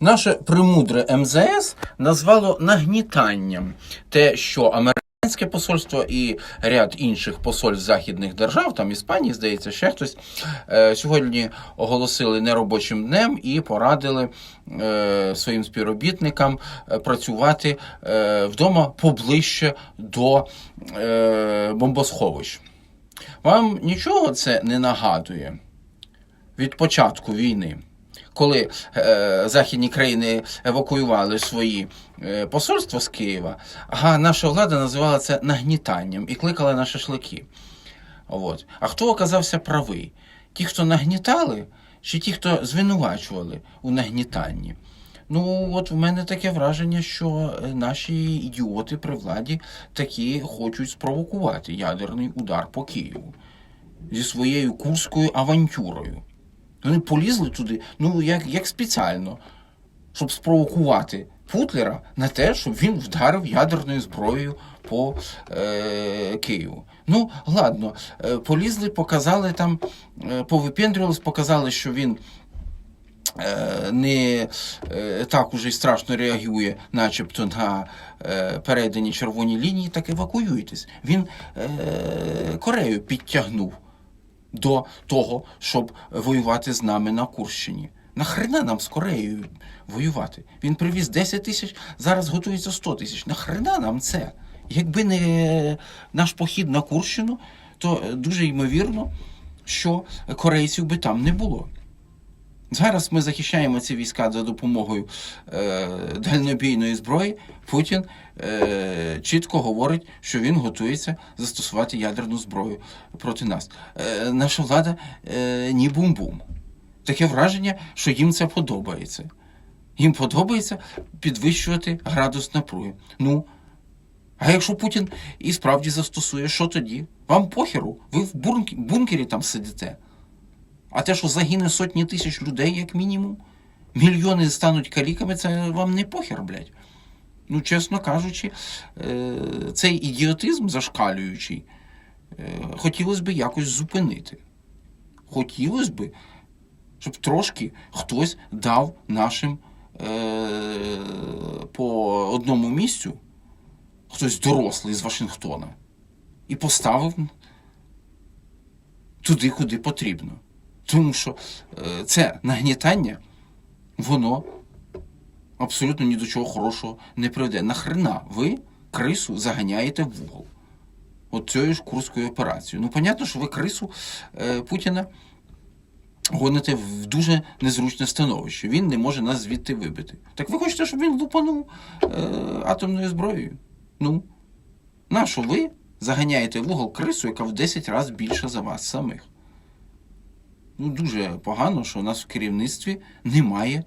Наше премудре МЗС назвало нагнітанням те, що американське посольство і ряд інших посольств західних держав, там Іспанії, здається, ще хтось, е, сьогодні оголосили неробочим днем і порадили е, своїм співробітникам е, працювати вдома поближче до бомбосховищ. Вам нічого це не нагадує від початку війни, коли е, західні країни евакуювали свої е, посольства з Києва, а наша влада називала це нагнітанням і кликала на шашлики. От. А хто оказався правий? Ті, хто нагнітали, чи ті, хто звинувачували у нагнітанні? Ну, от в мене таке враження, що е, наші ідіоти при владі такі хочуть спровокувати ядерний удар по Києву зі своєю курською авантюрою. Вони полізли туди, ну, як, як спеціально, щоб спровокувати Путлера на те, щоб він вдарив ядерною зброєю по е, Києву. Ну, ладно, е, полізли, показали там, е, повипендрювались, показали, що він е, не е, так уже й страшно реагує, начебто на е, перейдені червоні лінії, так евакуюйтесь. Він Корею підтягнув до того, щоб воювати з нами на Курщині. Нахрена нам з Кореєю воювати? Він привіз 10 тисяч, зараз готується 100 тисяч. Нахрена нам це? Якби не наш похід на Курщину, то е, дуже ймовірно, що корейців би там не було. Зараз ми захищаємо ці війська за допомогою е, дальнобійної зброї. Путін е, чітко говорить, що він готується застосувати ядерну зброю проти нас. Е, наша влада е, ні бум-бум. Таке враження, що їм це подобається. Їм подобається підвищувати градус напруги. Ну, а якщо Путін і справді застосує, що тоді? Вам похеру, ви в бункері там сидите. А те, що загине сотні тисяч людей, як мінімум, мільйони стануть каліками, це вам не похер, блядь. Ну, чесно кажучи, е, цей ідіотизм зашкалюючий, е, хотілося б якось зупинити. Хотілося б, щоб трошки хтось дав нашим е, по одному місцю, хтось дорослий з Вашингтона, і поставив туди, куди потрібно. Тому що е, це нагнітання, воно абсолютно ні до чого хорошого не приведе. Нахрена ви крису заганяєте в угол? От ж курською операцією. Ну, понятно, що ви крису е, Путіна гоните в дуже незручне становище. Він не може нас звідти вибити. Так ви хочете, щоб він лупанув е, атомною зброєю? Ну, нащо ви заганяєте в угол крису, яка в 10 разів більша за вас самих? Ну, дуже погано, що у нас в керівництві немає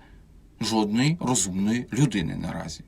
жодної розумної людини наразі.